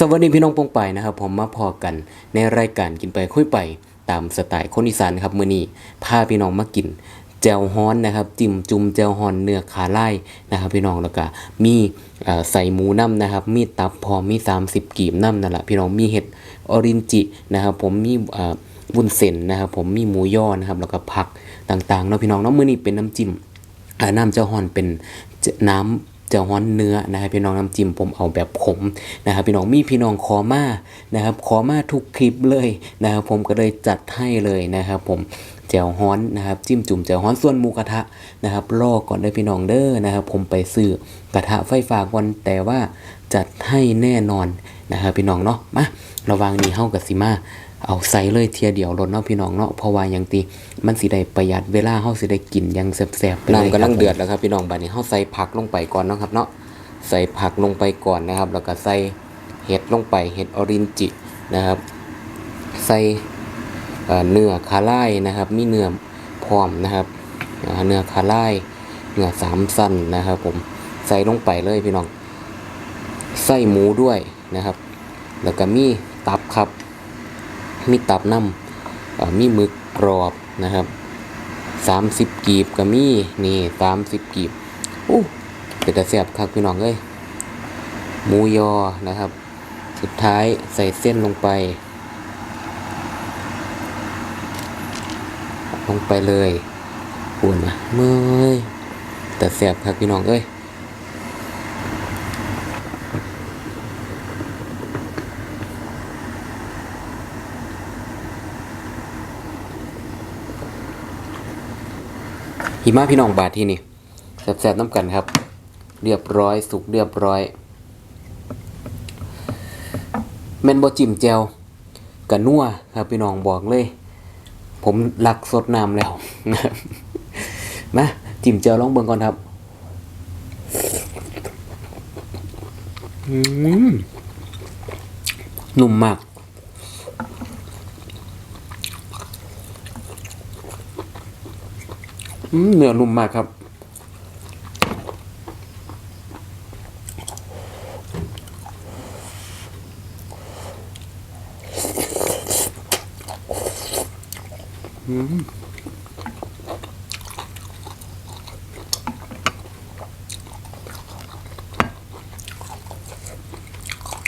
สวัสดีพี่น้องปงไปนะครับ ผมมาพอกันในรายการกินไปคุยไปตามสไตล์คนอีสานครับมื้อนี้พาพี่น้องมากินแจวฮ้อนนะครับจิ้มจุ่มแจวฮ้อนเนื้อขาไล่นะครับ พี่น้องแล้วก็มีใส่หมูน้ำนะครับ มีตับพร้อมมี30กีบน้ำนั่นแหละพี่น้องมีเห็ดออรินจินะครับ ผมมีวุ้นเส้นนะครับ ผมมีหมูย่อนะครับแล้วก็ผักต่างๆเนาะพี่น้องเนาะมื้อนี้เป็นน้ำจิ้มน้ำเจ้าฮอนเป็นน้ำ เจ้าฮอนเนื้อนะครับพี่น้องน้ำจิ้มผมเอาแบบขมนะครับพี่น้องมีพี่น้องขอมานะครับขอมาทุกคลิปเลยนะครับผมก็เลยจัดให้เลยนะครับผมแจ่วฮ้อนนะครับจิ้มจุ่มแจ่วฮ้อนส่วนหมูกระทะนะครับรอก่อนได้พี่น้องเด้อนะครับผมไปซื้อกระทะไฟฟ้าก่อนแต่ว่าจัดให้แน่นอน นะครับพี่น้องเนาะมาระวังนี้เฮากับสิมาเอาใส่เลยเทียเดียวรถเนาะพี่น้องเนาะเพราะว่าอย่างตีมันสิได้ประหยัดเวลาเฮาสิได้กินอยังแซ่บๆไปเลยน้ำกำลังเดือดแล้วครับพี่น้องบัดนี้เฮาใส่ผักลงไปก่อนเนาะครับเนาะใส่ผักลงไปก่อนนะครับ แล้วก็ใส่เห็ดลงไปเห็ดออรินจินะครับ ใส่เอ่อเนื้อคาไล่นะครับ มีเนื้อพร้อมนะครับอ่าเนื้อคาไล่เนื้อสามสั้นนะครับ ผมใส่ลงไปเลยพี่น้อง ใส่หมูด้วยนะครับ แล้วก็มีตับครับ มีตับน้ำมีหมึกกรอบนะครับสามสิบกีบก็มีนี่สามสิบกีบอู้เป็นตะเสียบครับพี่น้องเอ้ยหมูยอนะครับ สุดท้ายใส่เส้นลงไป ลงไปเลยปวนนะเมื่อยแต่เสียบครับพี่น้องเอ้ย หิมะพี่น้องบาทที่นี่แซ่บๆน้ำกันครับ เรียบร้อยสุกเรียบร้อยแมนบอจิมแจวกับนัวครับพี่น้องบอกเลย ผมหลักสดน้ำแล้วนะครับมาจิมแจวลองเบิ่งก่อนครับอืมนุ่มมาก อืม เนื้อนุ่มมากครับ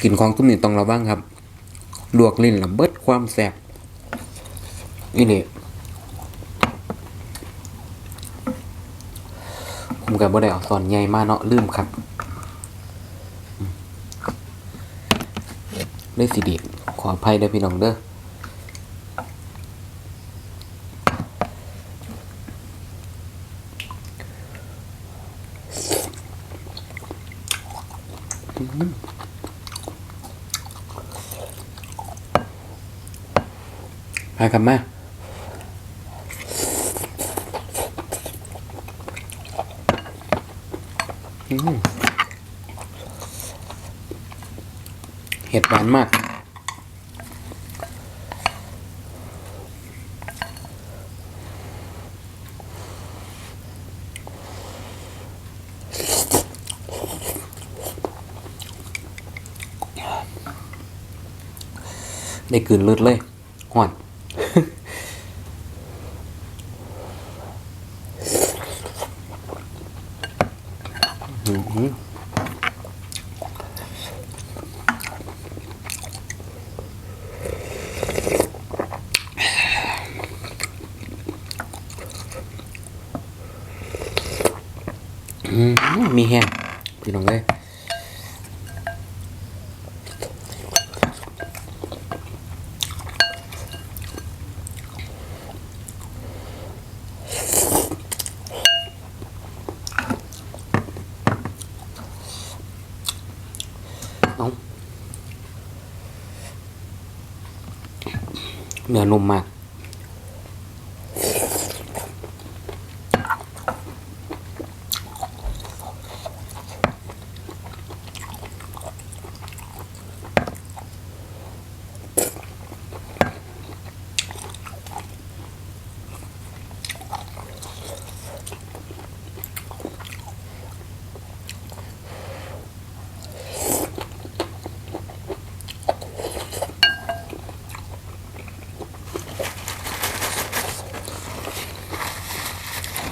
กลิ่นของตุ้มนี่ต้องระวังครับ ลวกลิ้นแล้วเบิดความแสบอีนี่ผ กับบ่ได้เอาสอนใหญ่มาเนาะลืมครับอืมเลยสิดีขออภัยเด้อพี่น้องเด้อพากันมาอืม เห็ดหวานมาก ได้กลืนเลือดเลยห่อน อื้อหืออื้อหือ มีแห้งพี่น้องเลยเอา เนื้อนุ่มมาก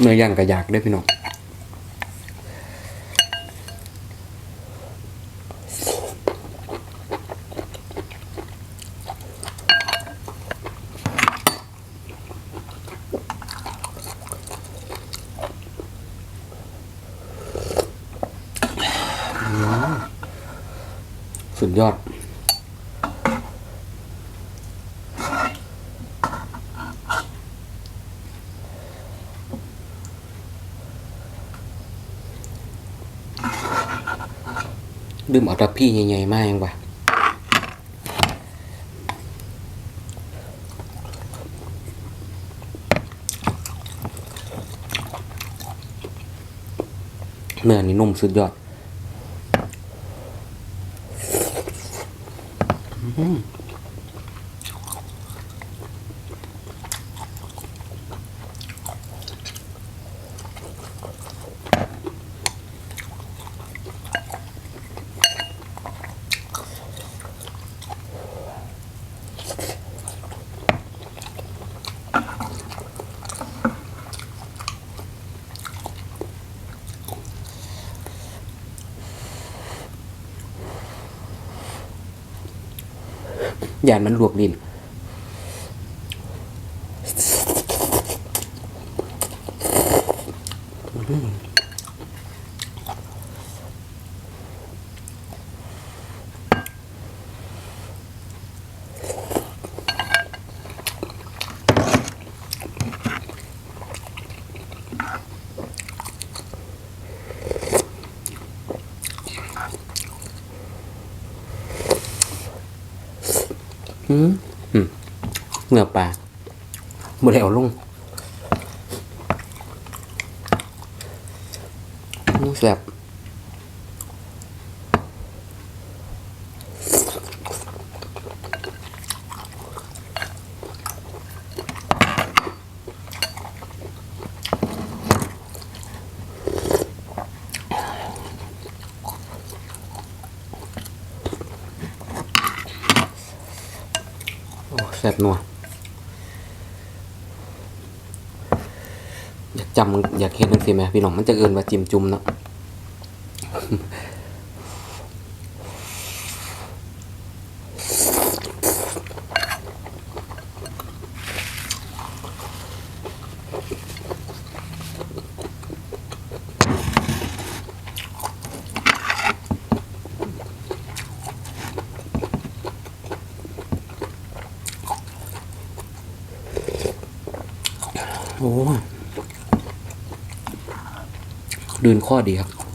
นื้อย่างก็อยากได้พี่น้องสุดยอด ดื่มเอาทับพี่ใหญ่ๆมากยังวะเนื้อนี่นุ่มสุดยอด ยานมันลวกลิ้น อืมอืมเนื้อปลาบ่ได้เอาลงแซ่บ แซบนัวอยากจำอยากเห็นนังสิไหมพี่น้องมันจะเอินว่าจิ้มจุ่มเนาะ โอ้ดืนข้อดีครับ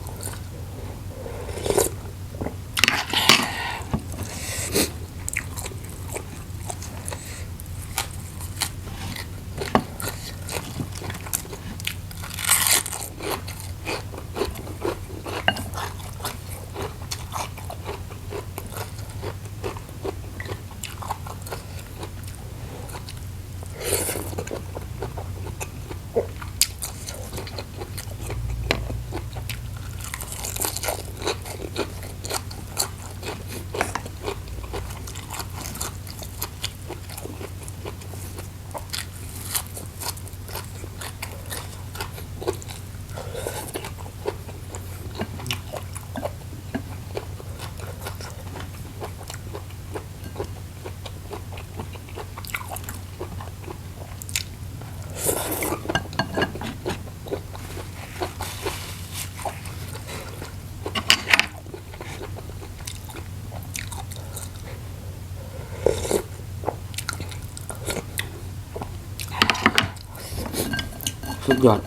ยอด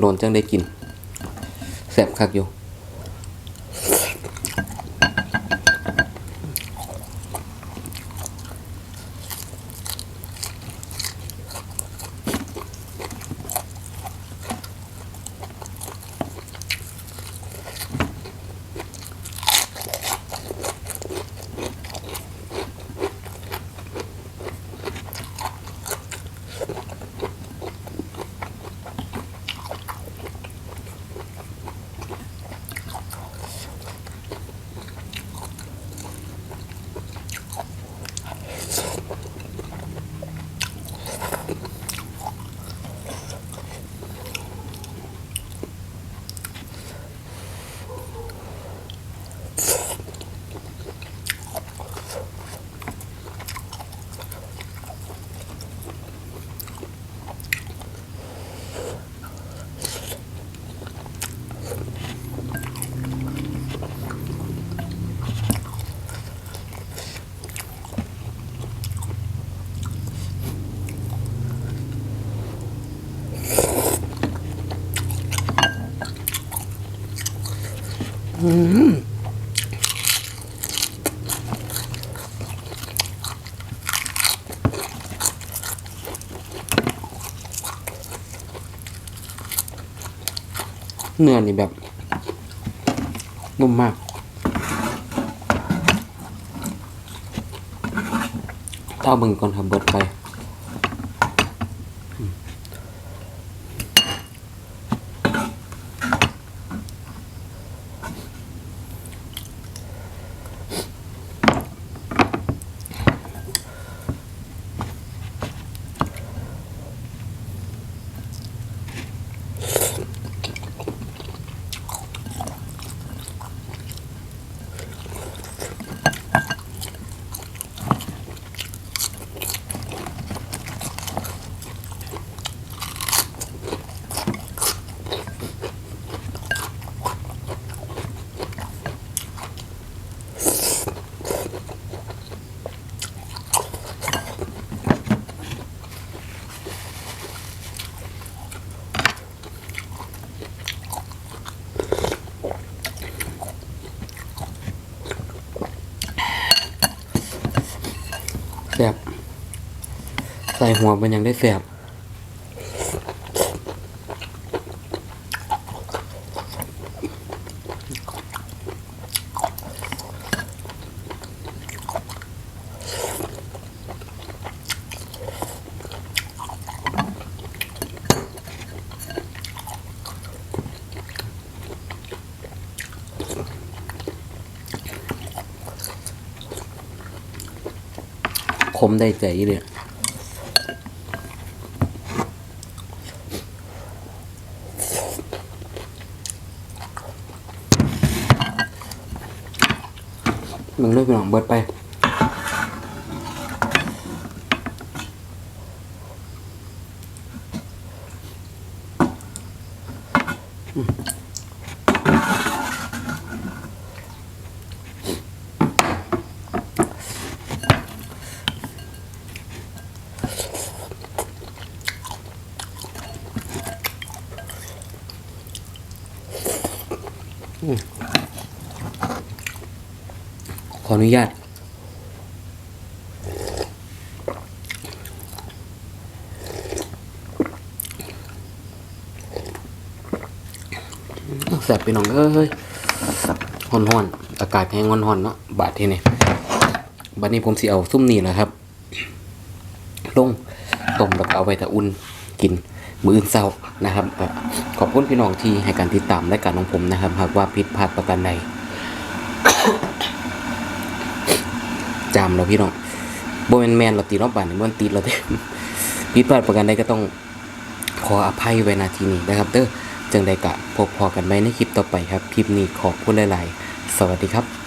โดนจังได้กินแสบคักอยู่ เนื้อนี่แบบนุ่มมาก เต้าบึงก่อนครับเบิดไป หัวมันยังได้แซ่บคมได้ใจเลย มึงเลิกไปหนองเบิดไปข ออนุญาต แสบไปหน่องเอ้ยห่อนห่อนๆอากาศแห้งห่อนห่อนเนาะบาดทีนี่บัดนี้ผมสิเอาซุ่มนี่แหละครับลงต้มแล้วก็เอาไว้แต่อุ่นกินมืออื่นเช้านะครับ ขอบคุณพี่น้องที่ให้การติดตามรายการของผมนะครับ หากว่าผิดพลาดประการใด จำเราพี่น้องโบแมนแมนเราตีรอบบานนี่มันตีเราเต็มผิดพลาดประการใดก็ต้องขออภัยไว้นาทีนี้นะครับเด้อจังใดกะพบพอกันไหมในคลิปต่อไปครับ คลิปนี้ขอบคุณหลาย ๆ สวัสดีครับ